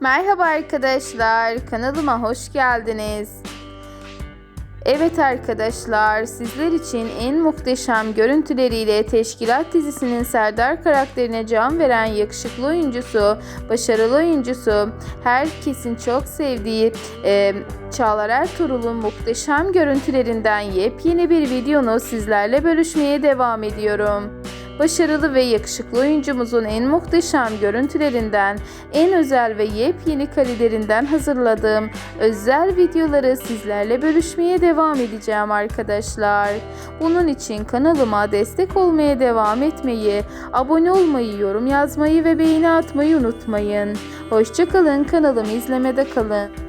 Merhaba arkadaşlar, kanalıma hoş geldiniz. Evet arkadaşlar, sizler için en muhteşem görüntüleriyle Teşkilat dizisinin Serdar karakterine can veren yakışıklı oyuncusu, başarılı oyuncusu, herkesin çok sevdiği e, Çağlar Ertuğrul'un muhteşem görüntülerinden yepyeni bir videonu sizlerle bölüşmeye devam ediyorum. Başarılı ve yakışıklı oyuncumuzun en muhteşem görüntülerinden, en özel ve yepyeni karelerinden hazırladığım özel videoları sizlerle bölüşmeye devam edeceğim arkadaşlar. Bunun için kanalıma destek olmaya devam etmeyi, abone olmayı, yorum yazmayı ve beğeni atmayı unutmayın. Hoşçakalın kanalımı izlemede kalın.